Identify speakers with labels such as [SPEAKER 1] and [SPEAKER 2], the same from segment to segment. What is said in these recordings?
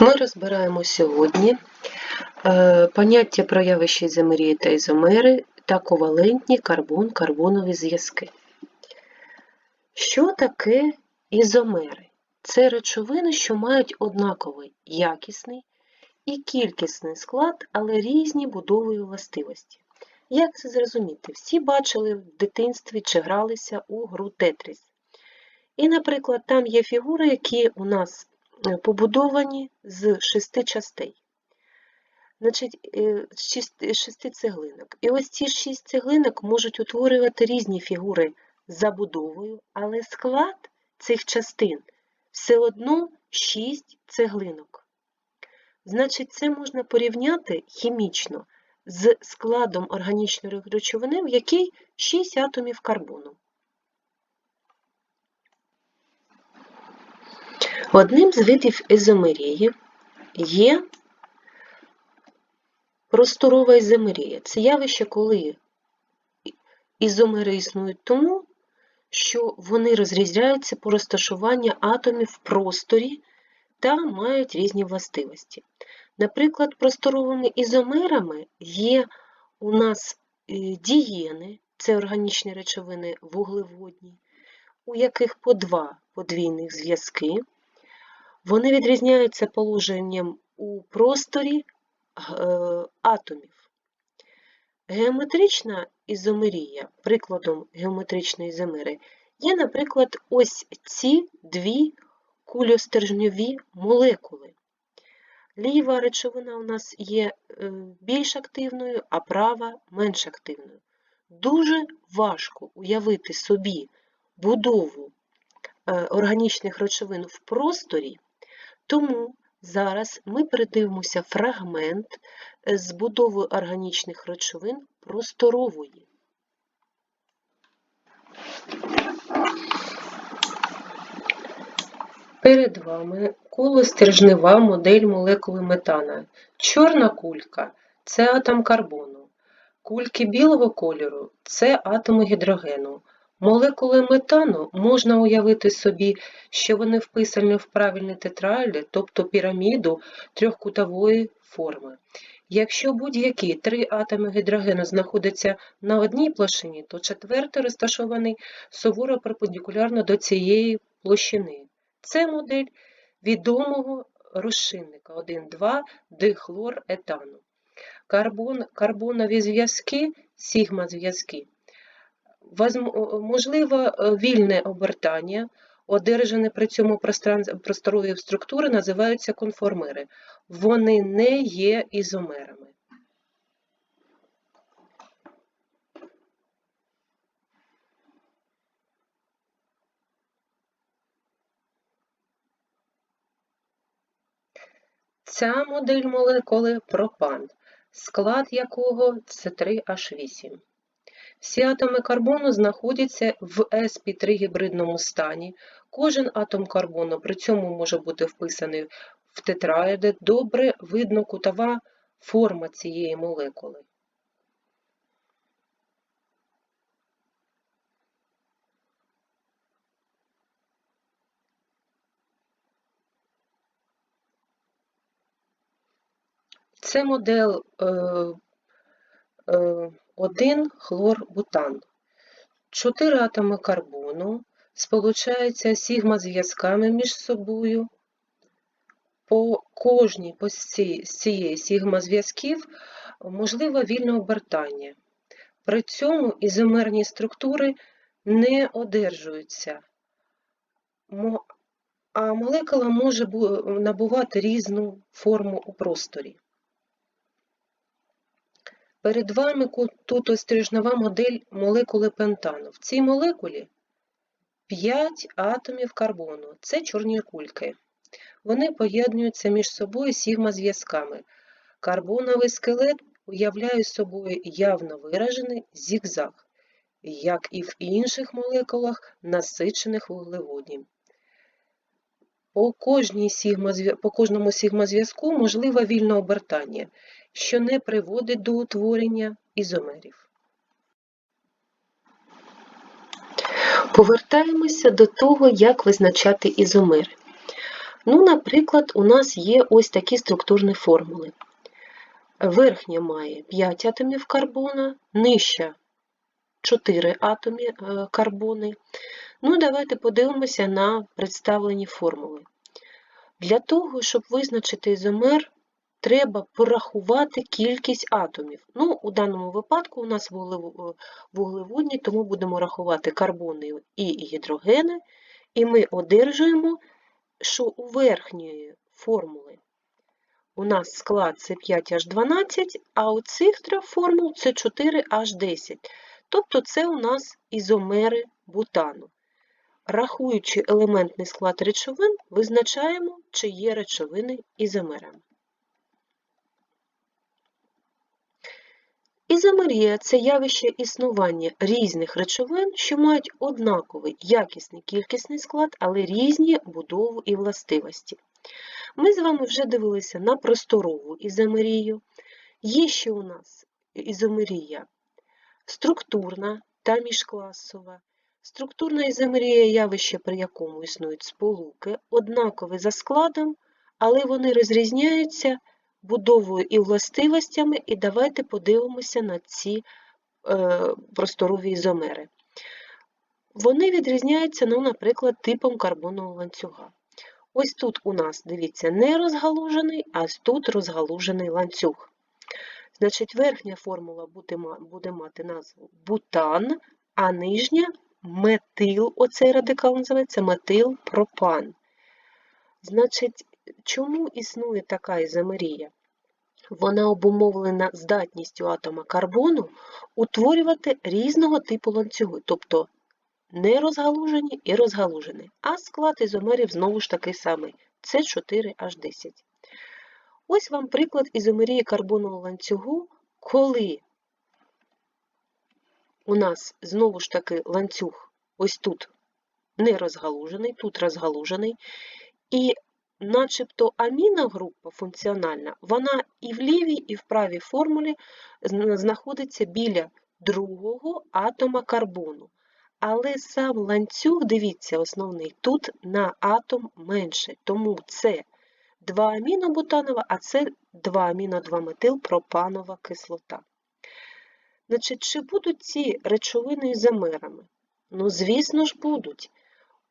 [SPEAKER 1] Ми розбираємо сьогодні е, поняття про явища ізомерії та ізомери та ковалентні карбон-карбонові зв'язки. Що таке ізомери? Це речовини, що мають однаковий якісний і кількісний склад, але різні будової властивості. Як це зрозуміти? Всі бачили в дитинстві чи гралися у гру Тетріс. І, наприклад, там є фігури, які у нас побудовані з шести частей. Значить, е, шести цеглинок. І ось ці шість цеглинок можуть утворювати різні фігури забудовою, але склад цих частин все одно шість цеглинок. Значить, це можна порівняти хімічно з складом органічної речовини, в якій 6 атомів карбону. Одним з видів ізомерії є просторова ізомерія. Це явище, коли ізомери існують тому, що вони розрізняються по розташуванню атомів в просторі та мають різні властивості. Наприклад, просторовими ізомерами є у нас е, дієни, це органічні речовини вуглеводні, у яких по два подвійних зв'язки. Вони відрізняються положенням у просторі е, атомів. Геометрична ізомерія, прикладом геометричної ізомери, є, наприклад, ось ці дві кульостержньові молекули. Ліва речовина у нас є е, більш активною, а права менш активною. Дуже важко уявити собі будову е, органічних речовин в просторі, тому зараз ми передивимося фрагмент е, з будовою органічних речовин просторової. Перед вами колостержнева модель молекули метана. Чорна кулька це атом карбону. Кульки білого кольору це атоми гідрогену. Молекули метану можна уявити собі, що вони вписані в правильні тетраеди, тобто піраміду трьохкутової форми. Якщо будь-які три атоми гідрогену знаходяться на одній площині, то четвертий розташований суворо перпендикулярно до цієї площини. Це модель відомого розчинника 1,2 дихлоретану. Карбон, карбонові зв'язки, сігма-зв'язки, возм- можливо е, вільне обертання, одержане при цьому просторові структури називаються конформери. Вони не є ізомерами. Ця модель молекули пропан, склад якого це 3H8. Всі атоми карбону знаходяться в sp3 гібридному стані. Кожен атом карбону при цьому може бути вписаний в тетраеди. Добре видно кутова форма цієї молекули. Це модель е, е, 1 хлорбутан. Чотири атоми карбону сполучаються сігма-зв'язками між собою. По кожній з цієї сігма-зв'язків можливо вільне обертання. При цьому ізомерні структури не одержуються, а молекула може набувати різну форму у просторі. Перед вами тут ось стрижнева модель молекули пентану. В цій молекулі 5 атомів карбону. Це чорні кульки. Вони поєднуються між собою сігма-зв'язками. Карбоновий скелет уявляє собою явно виражений зігзаг, як і в інших молекулах насичених вуглеводнів. По, кожній по кожному сігма-зв'язку можливе вільне обертання, що не приводить до утворення ізомерів. Повертаємося до того, як визначати ізомери. Ну, наприклад, у нас є ось такі структурні формули. Верхня має 5 атомів карбона, нижча 4 атоми е, карбони. Ну, давайте подивимося на представлені формули. Для того, щоб визначити ізомер, треба порахувати кількість атомів. Ну, У даному випадку у нас вуглеводні, тому будемо рахувати карбони і гідрогени, і ми одержуємо, що у верхньої формули у нас склад це 5H12, а у цих трьох формул це 4H10. Тобто це у нас ізомери бутану. Рахуючи елементний склад речовин, визначаємо, чи є речовини ізомерами. Ізомерія – це явище існування різних речовин, що мають однаковий якісний кількісний склад, але різні будову і властивості. Ми з вами вже дивилися на просторову ізомерію. Є ще у нас ізомерія структурна та міжкласова. Структурна ізомерія – явище, при якому існують сполуки, однакові за складом, але вони розрізняються будовою і властивостями, і давайте подивимося на ці е, просторові ізомери. Вони відрізняються, ну, наприклад, типом карбонового ланцюга. Ось тут у нас, дивіться, не розгалужений, а тут розгалужений ланцюг. Значить, верхня формула буде мати назву бутан, а нижня метил, оцей радикал називається метилпропан. Значить, чому існує така ізомерія? Вона обумовлена здатністю атома карбону утворювати різного типу ланцюги, тобто не розгалужені і розгалужені. А склад ізомерів знову ж такий самий це 4H10. Ось вам приклад ізомерії карбонового ланцюгу, коли у нас знову ж таки ланцюг ось тут не розгалужений, тут розгалужений, і начебто аміногрупа функціональна, вона і в лівій, і в правій формулі знаходиться біля другого атома карбону. Але сам ланцюг, дивіться, основний, тут на атом менше, тому це 2 амінобутанова, а це 2 аміно 2 метил пропанова кислота. Значить, Чи будуть ці речовини ізомерами? Ну, звісно ж, будуть.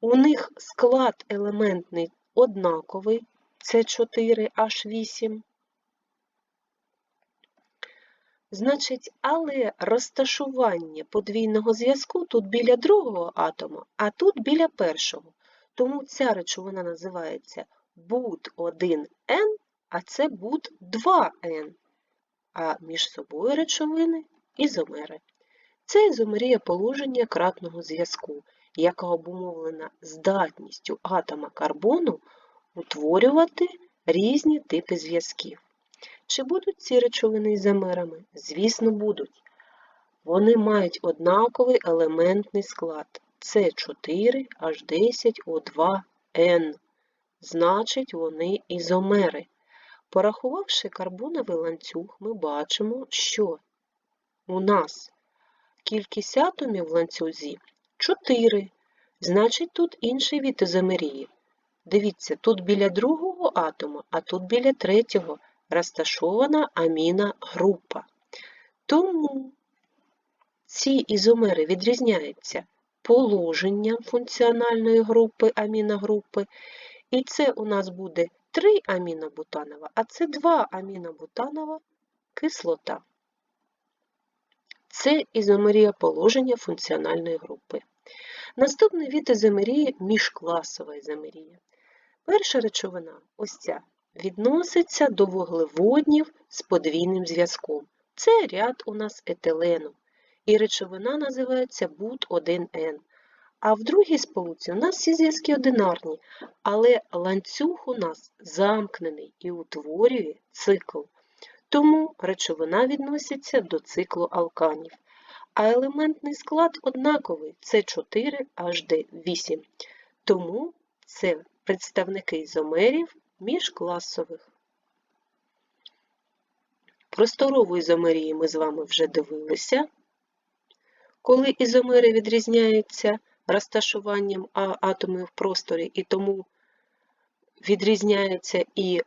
[SPEAKER 1] У них склад елементний однаковий, це 4H8. Значить, але розташування подвійного зв'язку тут біля другого атому, а тут біля першого. Тому ця речовина називається Буд1Н, а це Буд2Н. А між собою речовини ізомери. Це ізомерія положення кратного зв'язку, яка обумовлена здатністю атома карбону утворювати різні типи зв'язків. Чи будуть ці речовини ізомерами? Звісно, будуть. Вони мають однаковий елементний склад С4H10O2N. Значить, вони ізомери. Порахувавши карбоновий ланцюг, ми бачимо, що у нас кількість атомів в ланцюзі 4. Значить, тут інший від ізомерії. Дивіться, тут біля другого атома, а тут біля третього розташована аміногрупа. Тому ці ізомери відрізняються положенням функціональної групи аміногрупи, і це у нас буде 3 амінобутанова, а це 2 амінобутанова кислота. Це ізомерія положення функціональної групи. Наступний від ізомерії міжкласова ізомерія. Перша речовина, ось ця, відноситься до вуглеводнів з подвійним зв'язком. Це ряд у нас етилену. І речовина називається Бут1Н. А в другій сполуці у нас всі зв'язки одинарні, але ланцюг у нас замкнений і утворює цикл. Тому речовина відноситься до циклу алканів. А елементний склад однаковий це 4HD8. Тому це представники ізомерів міжкласових. Просторову ізомерії ми з вами вже дивилися, коли ізомери відрізняються розташуванням атомів в просторі, і тому відрізняються і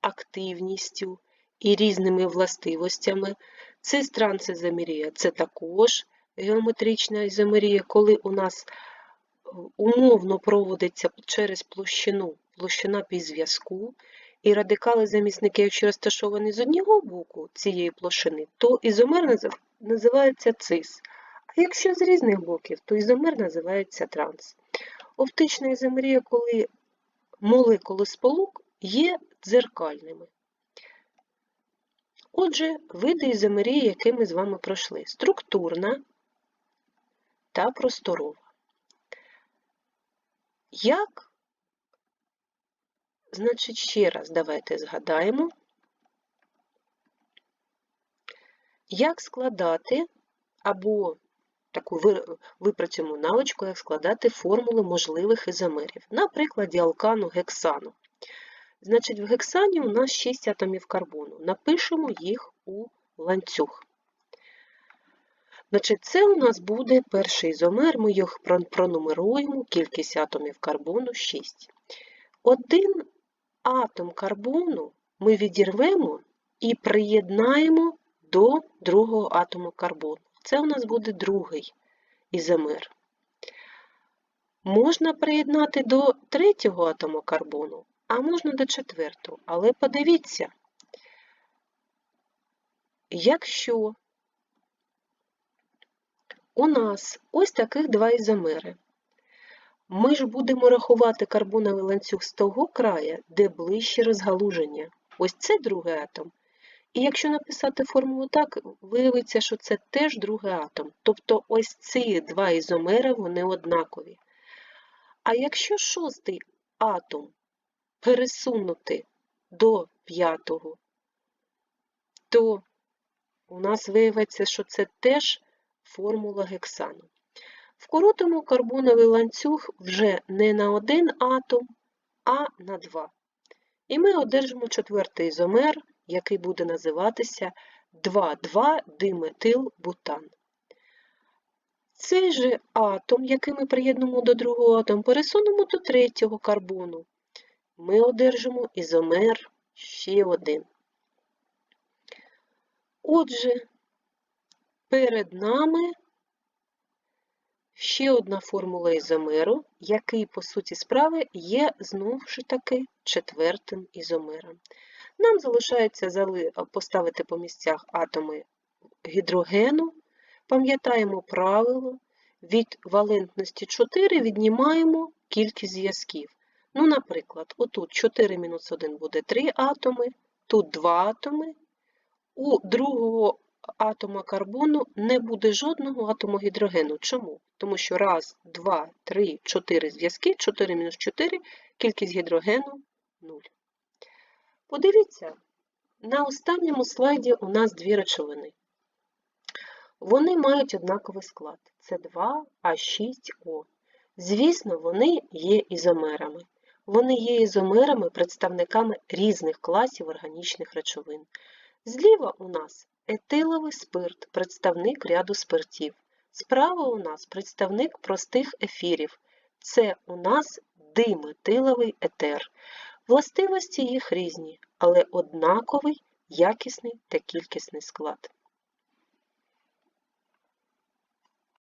[SPEAKER 1] активністю, і різними властивостями. Цис трансізомерія – це також геометрична ізомерія, коли у нас е, умовно проводиться через площину площина зв'язку, і радикали-замісники, якщо розташовані з одного боку цієї площини, то ізомер називається цис. А якщо з різних боків, то ізомер називається транс. Оптична ізомерія, коли молекули сполук є дзеркальними. Отже, види ізомерії, які ми з вами пройшли: структурна та просторова. Як, значить, ще раз давайте згадаємо, як складати або таку випрацюємо навичку, як складати формули можливих ізомерів. На прикладі алкану гексану. Значить, в гексані у нас 6 атомів карбону. Напишемо їх у ланцюг. Значить, Це у нас буде перший ізомер, ми їх пронумеруємо, кількість атомів карбону 6. Один атом карбону ми відірвемо і приєднаємо до другого атому карбону. Це у нас буде другий ізомер. Можна приєднати до третього атому карбону, а можна до четвертого. Але подивіться, якщо у нас ось таких два ізомери, ми ж будемо рахувати карбоновий ланцюг з того краю, де ближче розгалуження. Ось це другий атом. І якщо написати формулу так, виявиться, що це теж другий атом. Тобто ось ці два ізомери, вони однакові. А якщо шостий атом пересунути до п'ятого, то у нас виявиться, що це теж формула гексану. Вкоротимо карбоновий ланцюг вже не на один атом, а на два. І ми одержимо четвертий ізомер, який буде називатися 2,2-диметилбутан. Цей же атом, який ми приєднуємо до другого атому, пересунемо до третього карбону. Ми одержимо ізомер ще один. Отже, перед нами ще одна формула ізомеру, який, по суті справи, є знову ж таки четвертим ізомером. Нам залишається поставити по місцях атоми гідрогену. Пам'ятаємо правило, від валентності 4 віднімаємо кількість зв'язків. Ну, наприклад, отут 4 мінус 1 буде 3 атоми, тут 2 атоми. У другого атома карбону не буде жодного атому гідрогену. Чому? Тому що раз, 2, 3, 4 зв'язки, 4 мінус 4, кількість гідрогену 0. Подивіться, на останньому слайді у нас дві речовини. Вони мають однаковий склад це 2 а 6 о Звісно, вони є ізомерами. Вони є ізомерами, представниками різних класів органічних речовин. Зліва у нас етиловий спирт, представник ряду спиртів. Справа у нас представник простих ефірів. Це у нас диметиловий етер. Властивості їх різні, але однаковий якісний та кількісний склад.